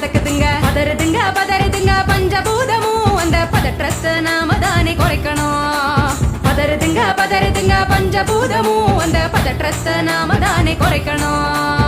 பதக்குதுங்க தான் மிதக்குதுங்க பதறுதுங்க பதறுதுங்க பஞ்சபூதமும். அந்த பதற்றத்தை நாம தானே குறைக்கணும். பதறுதுங்க பதறுதுங்க பஞ்சபூதமும். அந்த பதற்றத்தை நாம தானே குறைக்கணும்.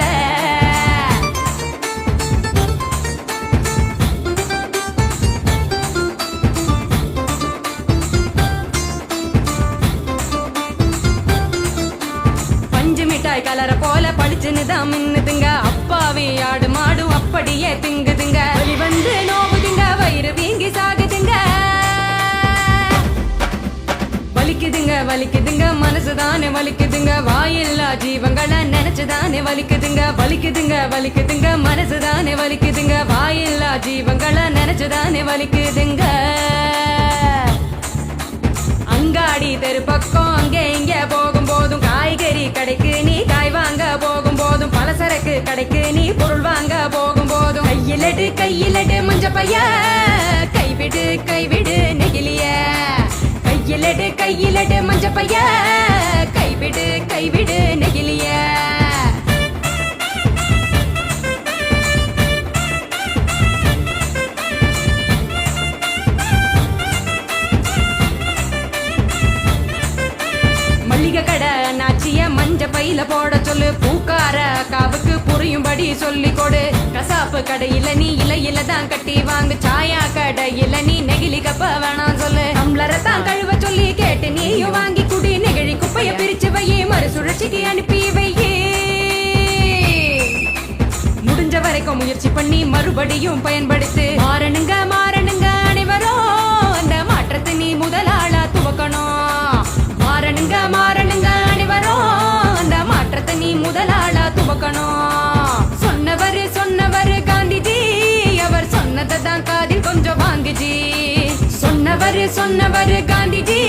மிட்டாய் கலர போல பளிச்சுன்னு தான் மின்னுதுங்க. அப்பாவி ஆடு மாடும் அப்படியே திங்குதுங்க. வலி வந்து நோவுதுங்க வயிறு வீங்கி சாகுதுங்க. வலிக்குதுங்க வலிக்குதுங்க மனசுதானே வலிக்குதுங்க. வாயில்லா ஜீவங்களை நினைச்சுதானே வலிக்குதுங்க. வலிக்குதுங்க வலிக்குதுங்க மனசுதானே வலிக்குதுங்க. வாயில்லா ஜீவங்களை நினைச்சுதானே வலிக்குதுங்க. அங்காடி தெரு பக்கம் அங்கே கடைக்கு கடைக்கு நீ பொருள் வாங்க போகும் போதும். கையிலடு கையிலடு மஞ்ச பைய. கைவிடு கைவிடு நெகிலிய கையிலடு கையிலடு மஞ்ச பைய. கைவிடு கைவிடு நெகிலிய மல்லிகை கடை நாச்சிய மஞ்ச பையில போட சொல்லு. பூக்கார கா புரியும்படி சொல்லி கொடு. கசாப்பு கடையில நீ இலையில தான் கட்டி வாங்கு. சாயா கடையில நீ நெகிழி கப்ப வேணாம் சொல்லு. டம்ளரை தான் கழுவ சொல்லி கேட்டு நீயும் வாங்கி குடி. நெகிழி குப்பைய பிரிச்சு வையே. மறுசுழற்சிக்கு அனுப்பி வையே. முடிஞ்ச வரைக்கும் முயற்சி பண்ணி மறுபடியும் பயன்படுத்து. மாறணுங்க மாறணுங்க அனைவரும். அந்த மாற்றத்தை நீ முதலாளா துவக்கணும். மாறணுங்க மாறணுங்க அனைவரும். அந்த மாற்றத்தை நீ முதலாளா துவக்கணும். அவர் சொன்னவர் காந்திஜி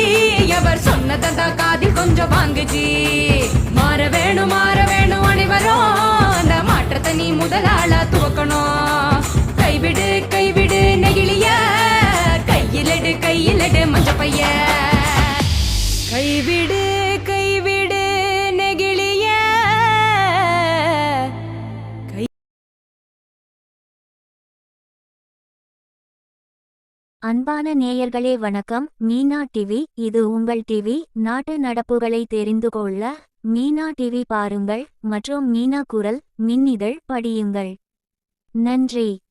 அவர் சொன்னதா காதில் கொஞ்சம் வாங்குஜி. மாற வேணும் மாற வேணும் அனைவரும் அந்த மாற்றத்தை நீ முதலாளா துவக்கணும். கைவிடு கைவிடு நெகிழிய கையிலடு கையிலடு மஞ்ச பைய கைவிடு அன்பான நேயர்களே வணக்கம். மீனா டிவி இது உங்கள் டிவி நாட்டு நடப்புகளை தெரிந்து கொள்ள மீனா டிவி பாருங்கள் மற்றும் மீனா குரல் மின்னிதழ் படியுங்கள். நன்றி.